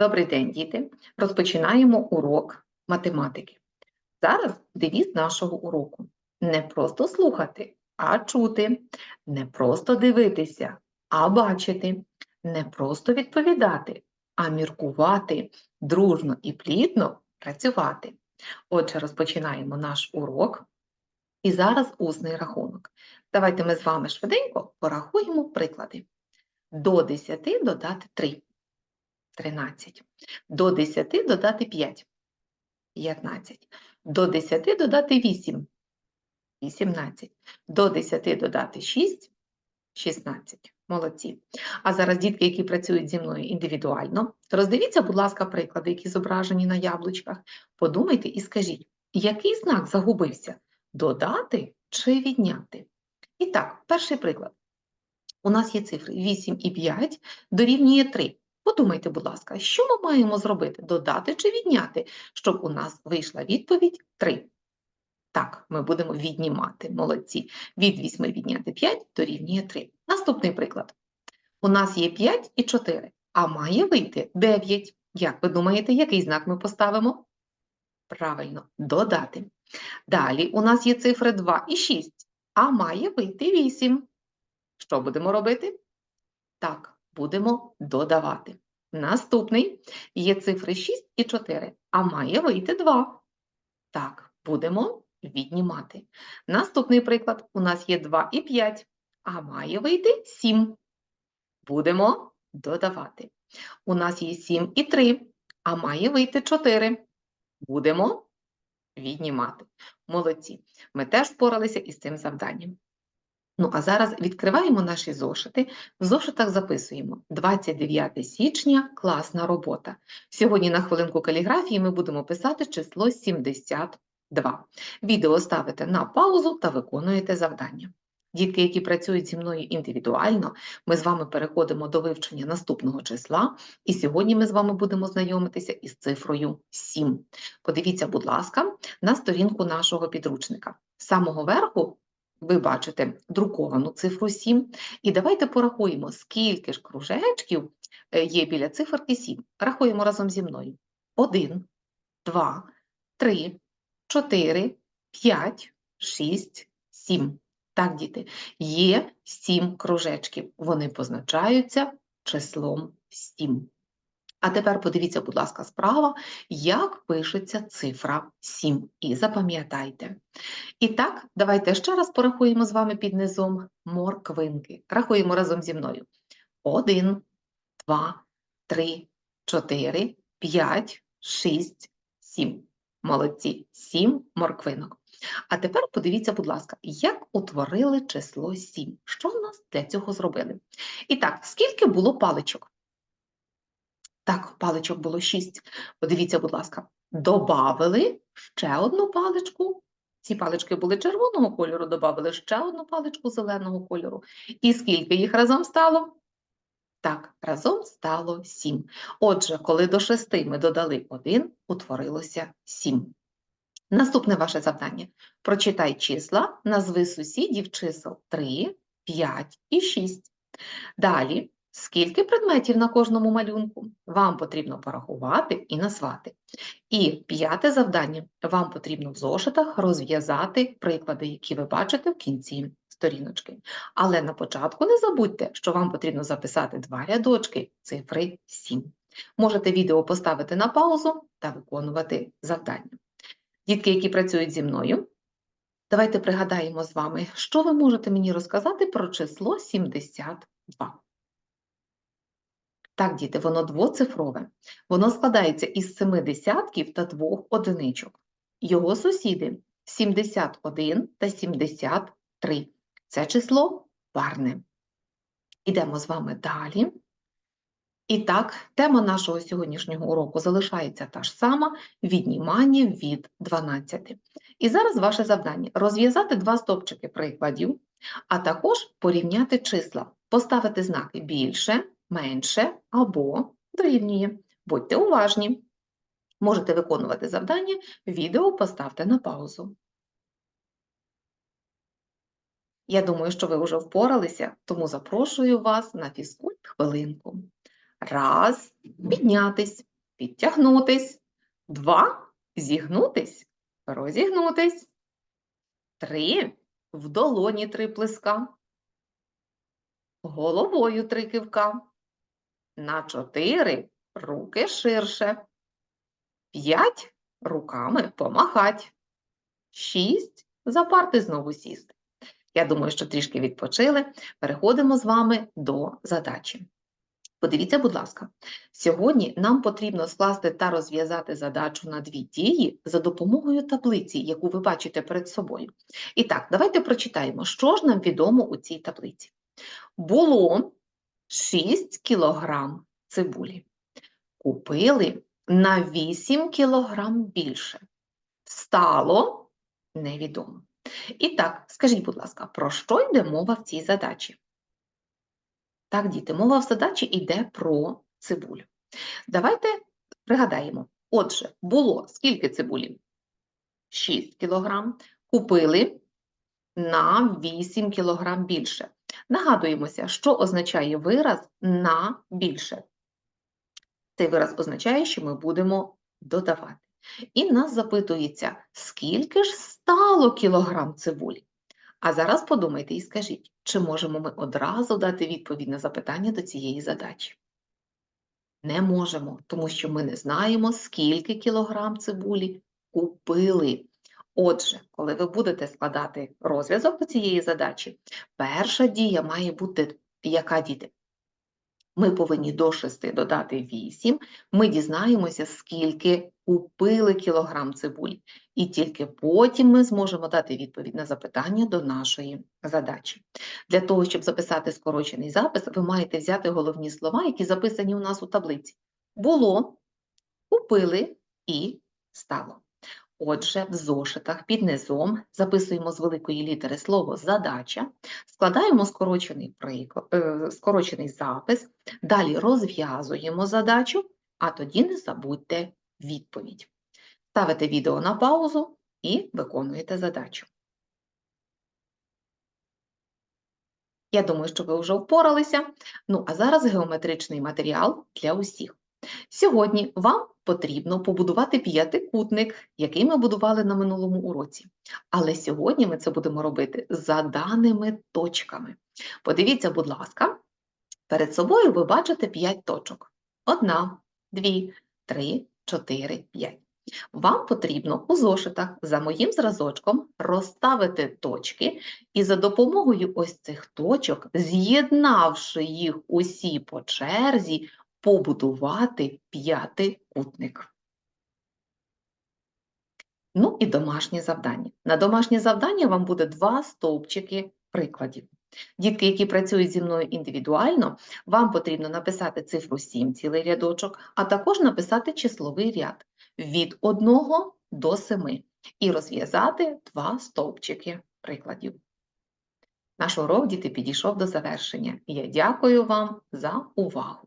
Добрий день, діти! Розпочинаємо урок математики. Зараз девіз нашого уроку. Не просто слухати, а чути, не просто дивитися, а бачити, не просто відповідати, а міркувати, дружно і плідно працювати. Отже, розпочинаємо наш урок. І зараз усний рахунок. Давайте ми з вами швиденько порахуємо приклади. До 10 додати 3. 13. До 10 додати 5. 15. До 10 додати 8. 18. До 10 додати 6. 16. Молодці. А зараз дітки, які працюють зі мною індивідуально, роздивіться, будь ласка, приклади, які зображені на яблучках. Подумайте і скажіть, який знак загубився? Додати чи відняти? І так, перший приклад. У нас є цифри 8 і 5 дорівнює 3. Подумайте, будь ласка, що ми маємо зробити? Додати чи відняти, щоб у нас вийшла відповідь 3. Так, ми будемо віднімати. Молодці. Від 8 відняти 5 дорівнює 3. Наступний приклад. У нас є 5 і 4, а має вийти 9. Як ви думаєте, який знак ми поставимо? Правильно, додати. Далі у нас є цифри 2 і 6, а має вийти 8. Що будемо робити? Так, будемо додавати. Наступний є цифри 6 і 4, а має вийти 2. Так, будемо віднімати. Наступний приклад у нас є 2 і 5, а має вийти 7. Будемо додавати. У нас є 7 і 3, а має вийти 4. Будемо віднімати. Молодці. Ми теж впоралися із цим завданням. Ну, а зараз відкриваємо наші зошити. В зошитах записуємо 29 січня, класна робота. Сьогодні на хвилинку каліграфії ми будемо писати число 72. Відео ставите на паузу та виконуєте завдання. Дітки, які працюють зі мною індивідуально, ми з вами переходимо до вивчення наступного числа, і сьогодні ми з вами будемо знайомитися із цифрою 7. Подивіться, будь ласка, на сторінку нашого підручника. З самого верху ви бачите друковану цифру 7. І давайте порахуємо, скільки ж кружечків е, є біля циферки 7. Рахуємо разом зі мною. 1, 2, 3, 4, 5, 6, 7. Так, діти, є 7 кружечків. Вони позначаються числом 7. А тепер подивіться, будь ласка, справа, як пишеться цифра 7. І запам'ятайте. І так, давайте ще раз порахуємо з вами під низом морквинки. Рахуємо разом зі мною. 1, 2, 3, 4, 5, 6, 7. Молодці, 7 морквинок. А тепер подивіться, будь ласка, як утворили число 7. Що в нас для цього зробили? І так, скільки було паличок? Так, паличок було 6. Подивіться, будь ласка, добавили ще одну паличку. Ці палички були червоного кольору, добавили ще одну паличку зеленого кольору. І скільки їх разом стало? Так, разом стало 7. Отже, коли до 6 ми додали 1, утворилося 7. Наступне ваше завдання. Прочитай числа, назви сусідів чисел 3, 5 і 6. Далі, скільки предметів на кожному малюнку? Вам потрібно порахувати і назвати. І п'яте завдання. Вам потрібно в зошитах розв'язати приклади, які ви бачите в кінці сторіночки. Але на початку не забудьте, що вам потрібно записати два рядочки цифри 7. Можете відео поставити на паузу та виконувати завдання. Дітки, які працюють зі мною, давайте пригадаємо з вами, що ви можете мені розказати про число 72. Так, діти, воно двоцифрове. Воно складається із семи десятків та двох одиничок. Його сусіди 71 та 73. Це число парне. Ідемо з вами далі. І так, тема нашого сьогоднішнього уроку залишається та ж сама віднімання від 12. І зараз ваше завдання розв'язати два стовпчики прикладів, а також порівняти числа, поставити знаки більше, менше або дорівнює. Будьте уважні. Можете виконувати завдання, відео поставте на паузу. Я думаю, що ви вже впоралися, тому запрошую вас на фізкульт хвилинку. Раз, піднятись. підтягнутись. Два зігнутись, розігнутись. Три в долоні три плеска. Головою три кивка. На чотири руки ширше. П'ять руками помахать. Шість запарти знову сісти. Я думаю, що трішки відпочили. Переходимо з вами до задачі. Подивіться, будь ласка, сьогодні нам потрібно скласти та розв'язати задачу на дві дії за допомогою таблиці, яку ви бачите перед собою. І так, давайте прочитаємо, що ж нам відомо у цій таблиці. Було 6 кілограм цибулі. Купили на 8 кілограм більше. Стало невідомо. І так, скажіть, будь ласка, про що йде мова в цій задачі? Так, діти, мова в задачі йде про цибулю. Давайте пригадаємо. Отже, було скільки цибулі? 6 кілограм. Купили на 8 кілограм більше. Нагадуємося, що означає вираз на більше. Цей вираз означає, що ми будемо додавати. І нас запитується, скільки ж стало кілограм цибулі? А зараз подумайте і скажіть, чи можемо ми одразу дати відповідь на запитання до цієї задачі? Не можемо, тому що ми не знаємо, скільки кілограм цибулі купили. Отже, коли ви будете складати розв'язок до цієї задачі, перша дія має бути яка діти? Ми повинні до 6 додати 8, ми дізнаємося, скільки купили кілограм цибулі. І тільки потім ми зможемо дати відповідь на запитання до нашої задачі. Для того, щоб записати скорочений запис, ви маєте взяти головні слова, які записані у нас у таблиці. Було, купили і стало. Отже, в зошитах під низом записуємо з великої літери слово задача, складаємо скорочений, приклад, е, скорочений запис, далі розв'язуємо задачу, а тоді не забудьте відповідь. Ставите відео на паузу і виконуєте задачу. Я думаю, що ви вже впоралися. Ну, а зараз геометричний матеріал для усіх. Сьогодні вам потрібно побудувати п'ятикутник, який ми будували на минулому уроці. Але сьогодні ми це будемо робити за даними точками. Подивіться, будь ласка, перед собою ви бачите 5 точок. Одна, дві, три, чотири, п'ять. Вам потрібно у зошитах за моїм зразочком розставити точки і за допомогою ось цих точок, з'єднавши їх усі по черзі, побудувати п'ятикутник. Ну і домашнє завдання. На домашнє завдання вам буде два стовпчики прикладів. Дітки, які працюють зі мною індивідуально, вам потрібно написати цифру 7 цілий рядочок, а також написати числовий ряд від 1 до 7 і розв'язати два стовпчики прикладів. Наш урок, діти, підійшов до завершення. Я дякую вам за увагу.